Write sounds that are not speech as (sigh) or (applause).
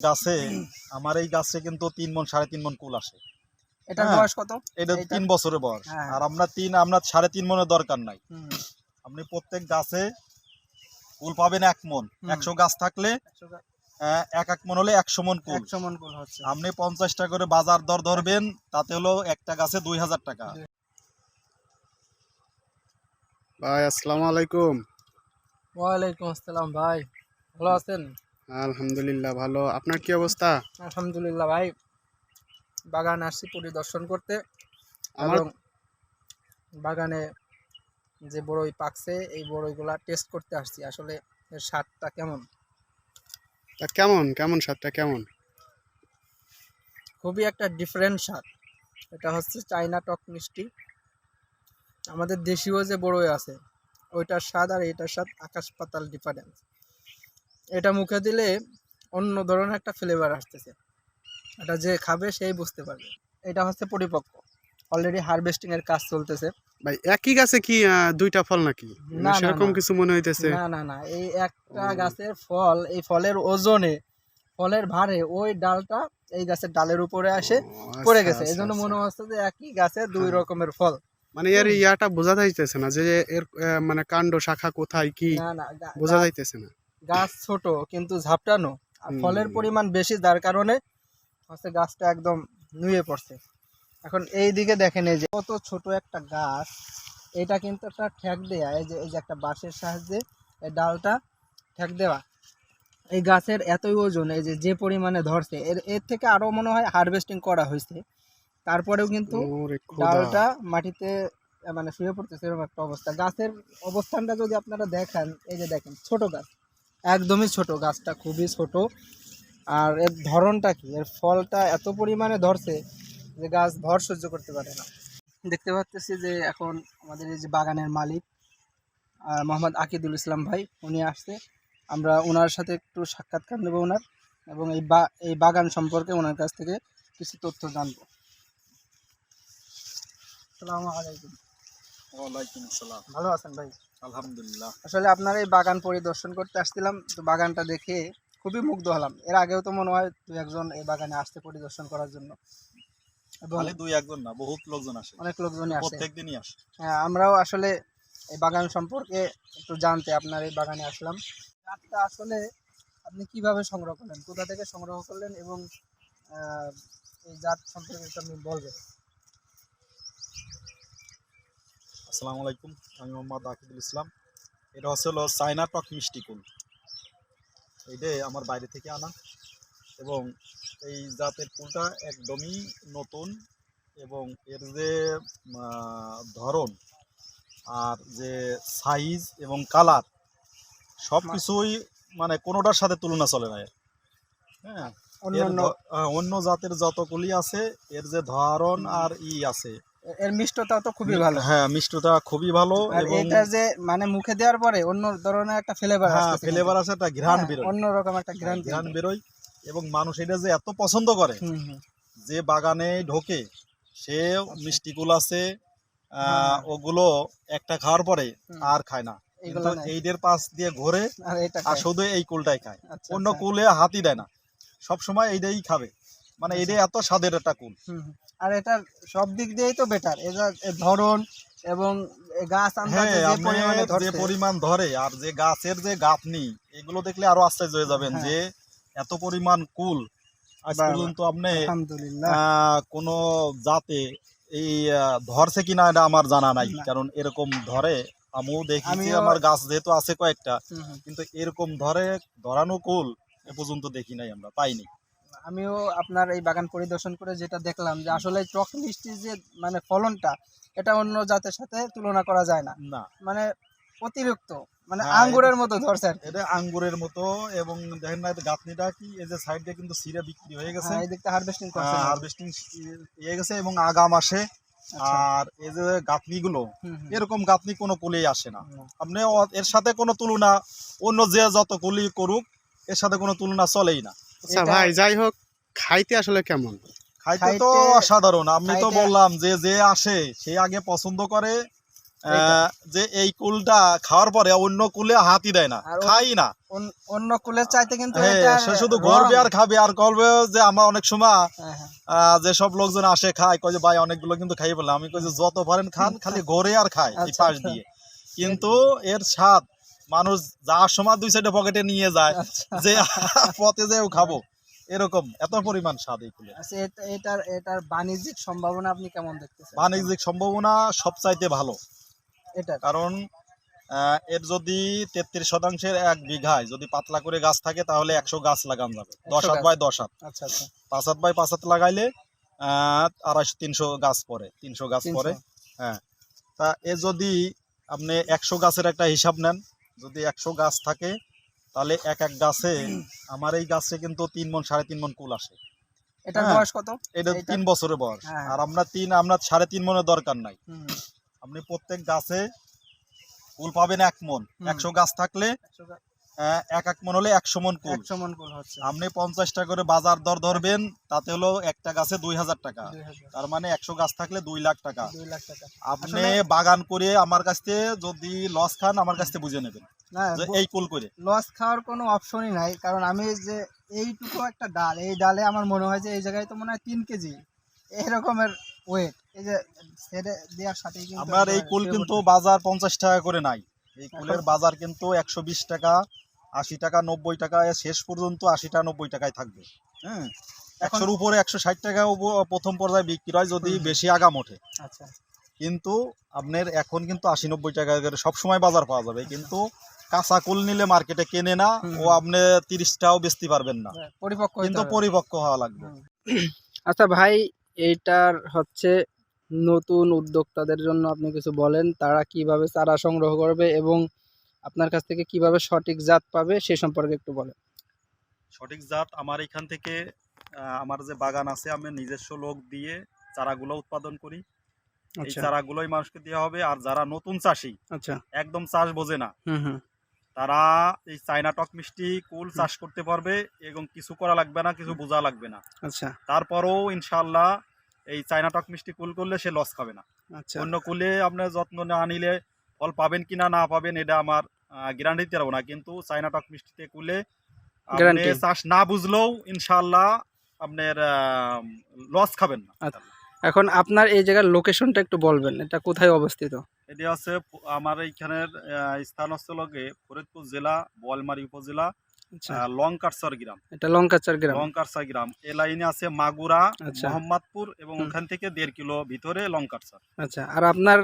গাছে আমার এই গাছে কিন্তু তিন মন সাড়ে তিন মন কুল আসে। এটার হ্যাঁ। বয়স কত? এটা তিন বছরের বয়স। হ্যাঁ। আর আমরা তিন আমরা সাড়ে তিন মনের দরকার নাই। আপনি প্রত্যেক গাছে কুল পাবেন এক মন একশো গাছ থাকলে এক এক মন হলে একশো মন কুল। একশো মন কুল হচ্ছে। আপনি পঞ্চাশ টাকা করে বাজার দর ধরবেন তাতে হলো একটা গাছে দুই হাজার টাকা। ভাই আসসালামু আলাইকুম। ওয়ালাইকুম আসসালাম ভাই। ভালো আছেন? আলহামদুলিল্লাহ ভালো। আপনার কি অবস্থা? আলহামদুলিল্লাহ ভাই বাগান আসছি পরিদর্শন করতে এবং বাগানে যে বড়ই পাকছে এই বড়ইগুলা টেস্ট করতে আসছি। আসলে এর স্বাদটা কেমন? তা কেমন? কেমন স্বাদটা? কেমন? খুবই একটা ডিফারেন্ট স্বাদ। এটা হচ্ছে চাইনা টক মিষ্টি। আমাদের দেশীয় যে বড়ই আছে ওইটার স্বাদ আর এটার স্বাদ আকাশ পাতাল ডিফারেন্স এটা মুখে দিলে অন্য ধরনের একটা ফ্লেভার আসতেছে। এটা যে খাবে সেই বুঝতে পারবে। এটা হচ্ছে পরিপক্ক। অলরেডি হারভেস্টিং এর কাজ চলতেছে। ভাই একই গাছে কি দুইটা ফল নাকি? মানে সেরকম কিছু মনে হইতেছে? না না না। এই একটা গাছের ফল এই ফলের ওজনে ফলের ভারে ওই ডালটা এই গাছের ডালের উপরে আসে আচ্ছা, পড়ে গেছে। আচ্ছা, এই জন্য আচ্ছা। মনে হচ্ছে যে একই গাছে দুই হ্যাঁ। রকমের ফল। মানে এর ইয়াটা বোঝা যাইতেছে না যে এর মানে কাণ্ড শাখা কোথায় কি? বোঝা যাইতেছে না। গাছ ছোট কিন্তু ঝাপটানো। আর ফলের পরিমাণ বেশি যার কারণে হচ্ছে গাছটা একদম নুয়ে পড়ছে। এখন এই দিকে দেখেন এই যে কত ছোট একটা গাছ। এটা কিন্তু একটা ঠ্যাক দেয়া এই যে এই যে একটা বাঁশের সাহায্যে এই ডালটা ঠ্যাক দেওয়া। এই গাছের এতই ওজন এই যে যে পরিমাণে ধরছে এর এর থেকে আরও মনে হয় হারভেস্টিং করা হয়েছে। তারপরেও কিন্তু ডালটা মাটিতে মানে শুয়ে পড়তেছে এরকম একটা অবস্থা। গাছের অবস্থানটা যদি আপনারা দেখেন এই যে দেখেন ছোট গাছ। একদমই ছোট, গাছটা খুবই ছোট। আর এর ধরনটা কি? এর ফলটা এত পরিমাণে ধরছে যে গাছ ভর সহ্য করতে পারে না। দেখতে পাচ্ছি যে এখন আমাদের এই যে বাগানের মালিক মোহাম্মদ আকিদুল ইসলাম ভাই, উনি আসছে। আমরা ওনার সাথে একটু সাক্ষাৎকার নেব ওনার এবং এই বা, এই বাগান সম্পর্কে ওনার কাছ থেকে কিছু তথ্য জানব। আসসালামু আলাইকুম। ওয়ালাইকুম আসসালাম। ভালো আছেন ভাই? আলহামদুলিল্লাহ। আসলে আপনার এই বাগান পরিদর্শন করতে আসছিলাম তো বাগানটা দেখে খুবই মুগ্ধ হলাম। এর আগেও তো মনে হয় দু একজন এই বাগানে আসতে পরিদর্শন করার জন্য। এবং দুই একজন না বহুত লোকজন আসে। অনেক লোকজনই আসে। প্রত্যেক আসে। হ্যাঁ আমরাও আসলে এই বাগান সম্পর্কে একটু জানতে আপনার এই বাগানে আসলাম। গাছটা আসলে আপনি কীভাবে সংগ্রহ করলেন কোথা থেকে সংগ্রহ করলেন এবং আহ, এই জাত সম্পর্কে আপনি বলবেন। আসসালামু আলাইকুম আমি মোহাম্মদ আকিদুল ইসলাম। এটা হচ্ছে হলো চায়না টক মিষ্টি কুল। এইটাই আমার বাইরে থেকে আনা। এবং এই জাতের কুলটা একদমই নতুন এবং এর যে ধরন আর যে সাইজ এবং কালার সব কিছুই মানে কোনোটার সাথে তুলনা চলে না এর। হ্যাঁ অন্য জাতের যতগুলি আছে এর যে ধরন আর ই আছে এর মিষ্টতা তো খুবই ভালো। হ্যাঁ মিষ্টতা খুবই ভালো এবং এটা যে মানে মুখে দেওয়ার পরে অন্য ধরনের একটা ফ্লেভার হ্যাঁ ফ্লেভার আছে একটা ঘ্রাণ বেরোয়। রকম একটা ঘ্রাণ ঘ্রাণ বেরোয়। এবং মানুষ এটা যে এত পছন্দ করে যে বাগানে ঢোকে সে মিষ্টি কুল আছে হ্যাঁ। ওগুলো একটা খাওয়ার পরে আর খায় না। কিন্তু এইদের পাশ দিয়ে ঘোরে আর এটা। শুধু এই কুলটাই খায়। আচ্ছা, অন্য আচ্ছা। কুলে হাতি দেয় না। সব সময় এইটাই খাবে। মানে আচ্ছা। এইটাই এত স্বাদের একটা কুল। আর এটার সব দিক দিয়েই তো বেটার এর ধরন এবং গাছ আন্দাজে হ্যাঁ যে পরিমাণে যে পরিমাণ ধরে আর যে গাছের যে গাঁথনি এগুলো দেখলে আরও আশ্চর্য হয়ে যাবেন হ্যাঁ। যে এত পরিমাণ কুল। আজ। পর্যন্ত আপনি কোনো জাতে এই ধরছে কিনা এটা আমার জানা নাই। কারণ এরকম ধরে আমিও আমিও- আমার গাছ যেহেতু আছে কয়েকটা। কিন্তু এরকম ধরে ধরানো কুল এ পর্যন্ত দেখি নাই আমরা পাইনি। আমিও আপনার এই বাগান পরিদর্শন করে যেটা দেখলাম যে আসলে টক মিষ্টির যে মানে ফলনটা এটা অন্য জাতের সাথে তুলনা করা যায় না। না। মানে অতিরিক্ত মানে হ্যাঁ, আঙ্গুরের মতো ধরছে এটা আঙ্গুরের মতো এবং দেখেন না গাঁথনিটা কি এই যে সাইড দিয়ে কিন্তু সিরে বিক্রি হয়ে গেছে। হ্যাঁ, এই দিকটা হারভেস্টিং করছে হারভেস্টিং ইয়ে গেছে এবং আগাম আসে। আচ্ছা। আর এই যে গাঁথনিগুলো। এরকম গাঁথনি কোনো কুলেই আসে না। আপনি এর সাথে কোনো তুলনা অন্য যে যত কুলি করুক এর সাথে কোনো তুলনা চলেই না। আচ্ছা ভাই যাই হোক খাইতে আসলে কেমন? খাইতে তো অসাধারণ। আমি তো বললাম যে যে আসে সে আগে পছন্দ করে যে এই কুলটা খাওয়ার পরে অন্য কুলে হাতই দেয় না খাই না। অন্য কুলের চাইতে কিন্তু হ্যাঁ সে শুধু গড়বে আর খাবে আর করবে যে আমার অনেক সময় হ্যাঁ, হ্যাঁ। আহ, যেসব লোকজন আসে খায় কয় যে ভাই অনেকগুলো কিন্তু খাই বলে আমি কই যে যত পারেন খান খালি (laughs) ঘরে আর খায় এই আচ্ছা, পাশ আচ্ছা। দিয়ে। কিন্তু এর স্বাদ মানুষ যাওয়ার সময় দুই সাইডে পকেটে নিয়ে যায় আচ্ছা। যে পথে যেও খাব। এরকম এত পরিমাণ স্বাদ এই কুলে আচ্ছা, এটা- এটার এটার বাণিজ্যিক সম্ভাবনা আপনি কেমন দেখতেছেন? বাণিজ্যিক সম্ভাবনা সবচাইতে ভালো। এটা কারণ এর যদি তেত্রিশ শতাংশের এক বিঘায় যদি পাতলা করে গাছ থাকে তাহলে একশো গাছ লাগানো যাবে। দশ হাত। বাই দশ হাত। আচ্ছা আচ্ছা। পাঁচ হাত বাই পাঁচ হাত লাগাইলে আহ, আড়াইশো তিনশো গাছ পরে তিনশো গাছ। পরে হ্যাঁ। তা এ যদি আপনি একশো গাছের একটা হিসাব নেন যদি একশো গাছ থাকে তাহলে এক এক গাছে আমার এই গাছে কিন্তু তিন মন সাড়ে তিন মন কুল আসে। এটার হ্যাঁ। বয়স কত? এটা তিন বছরের বয়স। হ্যাঁ। আর আমরা তিন আমরা সাড়ে তিন মনের দরকার নাই। আপনি প্রত্যেক গাছে কুল পাবেন এক মন একশো গাছ থাকলে এক এক মন হলে একশো মন কুল। একশো মন কুল হচ্ছে। আপনি পঞ্চাশটা করে বাজার দর ধরবেন তাতে হলো একটা গাছে দুই হাজার টাকা। তার মানে একশো গাছ থাকলে দুই লাখ টাকা। দুই লাখ টাকা। আপনি বাগান করে আমার কাছ থেকে যদি লস খান আমার কাছ থেকে বুঝে নেবেন। এই কুল করে। লস খাওয়ার কোনো অপশনই নাই কারণ আমি যে এইটুকু একটা ডাল এই ডালে আমার মনে হয় যে এই জায়গায় তো মনে হয় তিন কেজি। এরকমের ওয়েট এই যে ছেড়ে দেওয়ার সাথে আমার এই কুল কিন্তু বাজার পঞ্চাশ টাকা করে নাই। এই কুলের বাজার কিন্তু একশো বিশ টাকা। আশি টাকা নব্বই টাকা এ শেষ পর্যন্ত আশি টাকা নব্বই টাকায় থাকবে। হ্যাঁ? একশোর উপরে একশো ষাট টাকা প্রথম পর্যায়ে বিক্রি হয় যদি বেশি আগাম ওঠে। আচ্ছা। কিন্তু আপনার এখন কিন্তু আশি নব্বই টাকা করে সবসময় বাজার পাওয়া যাবে। কিন্তু কাঁচা কুল নিলে মার্কেটে কেনে না ও আপনি তিরিশটাও বেচতে পারবেন না। পরিপক্ক কিন্তু পরিপক্ক হওয়া লাগবে। আচ্ছা ভাই এইটার হচ্ছে নতুন উদ্যোক্তাদের জন্য আপনি কিছু বলেন তারা কীভাবে চারা সংগ্রহ করবে এবং আপনার কাছ থেকে কীভাবে সঠিক জাত পাবে সে সম্পর্কে একটু বলেন। সঠিক জাত আমার এখান থেকে আমার যে বাগান আছে আমি নিজস্ব লোক দিয়ে চারাগুলো উৎপাদন করি। এই আচ্ছা। চারাগুলোই মানুষকে দেওয়া হবে আর যারা নতুন চাষি আচ্ছা। একদম চাষ বোঝে না তারা এই চায়না টক মিষ্টি কুল চাষ করতে পারবে এবং কিছু করা লাগবে না কিছু বোঝা লাগবে না। আচ্ছা। তারপরেও ইনশাল্লাহ এই চায়না টক মিষ্টি কুল করলে সে লস খাবে না। আচ্ছা। অন্য কুলে আপনার যত্ন না নিলে ফল পাবেন কি না না পাবেন এটা আমার গ্যারান্টি দিতে পারব না কিন্তু চায়না টক মিষ্টিতে কুলে আপনি চাষ না বুঝলেও ইনশাল্লাহ আপনার লস খাবেন না। আচ্ছা। এখন আপনার এই জায়গার লোকেশনটা একটু বলবেন এটা কোথায় অবস্থিত? এটি প- আমার এইখানের স্থান হচ্ছে লগে ফরিদপুর জেলা বোয়ালমারি উপজেলা আচ্ছা। আহ, গ্রাম। এটা লঙ্কাচার গ্রাম। লংকারসর গ্রাম। এ লাইনে আছে মাগুরা আচ্ছা। মোহাম্মদপুর এবং। ওখান থেকে দেড় কিলো ভিতরে লংকারসর আচ্ছা আর আপনার